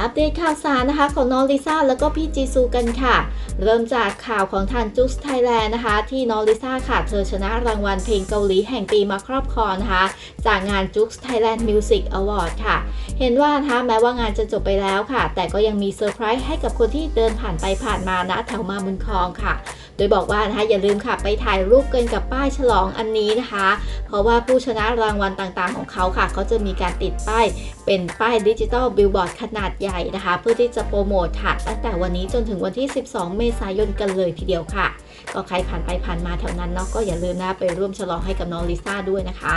อัปเดตข่าวสารนะคะของน้องลิซ่าแล้วก็พี่จีซูกันค่ะ เริ่มจากข่าวของทางจุ๊กไทยแลนด์นะคะ ที่น้องลิซ่าค่ะ เธอชนะรางวัลเพลงเกาหลีแห่งปีมาครอบครองนะคะ จากงานจุ๊กไทยแลนด์มิวสิกอวอร์ดค่ะ เห็นว่านะคะแม้ว่างานจะจบไปแล้วค่ะ แต่ก็ยังมีเซอร์ไพรส์ให้กับคนที่เดินผ่านไปผ่านมาณแถวมาบุญคลองค่ะ ดยบอกว่านะคะอย่าลืมค่ะไปถ่ายรูปกันกับป้ายฉลองอันนี้นะคะ เพราะว่าผู้ชนะรางวัลต่างๆของเขาค่ะเขาจะมีการติดป้ายเป็นป้ายดิจิตอลบิลบอร์ดขนาดใหญ่นะคะ เพื่อที่จะโปรโมทค่ะ ตั้งแต่วันนี้จนถึงวันที่ 12 เมษายนกันเลยทีเดียวค่ะ ก็ใครผ่านไปผ่านมาแถวนั้นเนาะก็อย่าลืมนะไปร่วมฉลองให้กับน้องลิซ่าด้วยนะคะ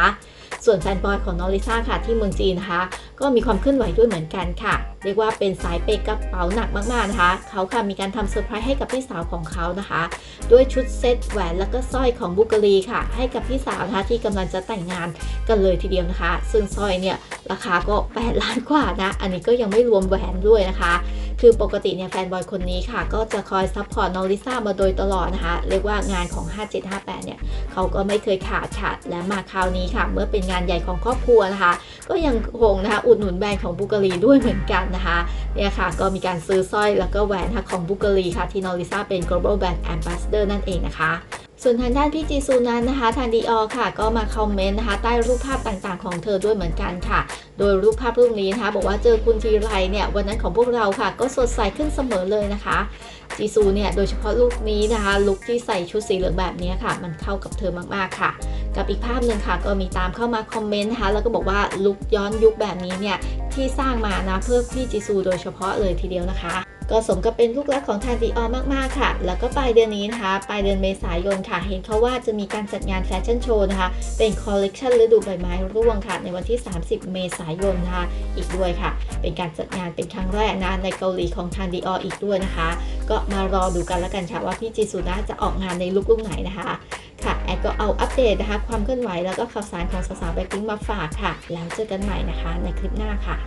ส่วนแฟนบอยของน้องลิซ่าค่ะที่เมืองจีนนะคะ ก็มีความเคลื่อนไหวด้วยเหมือนกันค่ะ เรียกว่าเป็นสายเปกกระเป๋าหนักมากๆนะคะ เขาค่ะมีการทำเซอร์ไพรส์ให้กับพี่สาวของเขานะคะ ด้วยชุดเซตแหวนแล้วก็สร้อยของบุกรีค่ะ ให้กับพี่สาวนะคะที่กำลังจะแต่งงานกันเลยทีเดียวนะคะ ซึ่งสร้อยเนี่ยราคาก็ 8 ล้านกว่านะ อันนี้ก็ยังไม่รวมแหวนด้วยนะคะ คือปกติเนี่ยแฟนบอยคนนี้ค่ะ ก็จะคอยซัพพอร์ตน้องลิซ่ามาโดยตลอดนะคะ เรียกว่างานของ 5758 เนี่ยเขาก็ไม่เคยขาดค่ะและมาคราวนี้ค่ะ เมื่อเป็นงานใหญ่ของครอบครัวนะคะ ก็ยังคงนะคะอุดหนุนแบรนด์ของบุกรีด้วยเหมือนกันนะคะเนี่ยค่ะก็มีการซื้อสร้อยแล้วก็แหวนของบุกรีค่ะที่น้องลิซ่าเป็น global brand ambassador นั่นเองนะคะ ส่วนทางด้านพี่จีซูนั้นนะคะทางดีออค่ะ ก็มาคอมเมนต์นะคะใต้รูปภาพต่างๆของเธอด้วยเหมือนกันค่ะ โดยรูปภาพรูปนี้นะคะ บอกว่าเจอคุณทีไรเนี่ยวันนั้นของพวกเราค่ะ ก็สดใสขึ้นเสมอเลยนะคะจีซูเนี่ยโดยเฉพาะลุคนี้นะคะลุคที่ใส่ชุดสีเหลืองแบบนี้ค่ะ มันเข้ากับเธอมากๆค่ะ กับอีกภาพหนึ่งค่ะ ก็มีตามเข้ามาคอมเมนต์นะคะแล้วก็บอกว่าลุคย้อนยุคแบบนี้เนี่ยที่สร้างมานะเพื่อพี่จีซูโดยเฉพาะเลยทีเดียวนะคะ ก็สมกับเป็นลูกรักของทางดีออมากๆค่ะ แล้วก็ปลายเดือนนี้นะคะ ปลายเดือนเมษายนค่ะ เห็นเขาว่าจะมีการจัดงานแฟชั่นโชว์นะคะ เป็นคอลเลกชันฤดูใบไม้ร่วงค่ะ ในวันที่ 30 เมษายนนะคะ อีกด้วยค่ะ เป็นการจัดงานเป็นครั้งแรกนะในเกาหลีของทางดีอออีกด้วยนะคะ ก็มารอดูกันแล้วกันค่ะว่าพี่จีซูนะจะออกงานในลุคลุกไหนนะคะค่ะแอดก็เอาอัปเดตนะคะ ความเคลื่อนไหวแล้วก็ข่าวสารของสาวๆแบล็คพิงมาฝากค่ะ แล้วเจอกันใหม่นะคะในคลิปหน้าค่ะ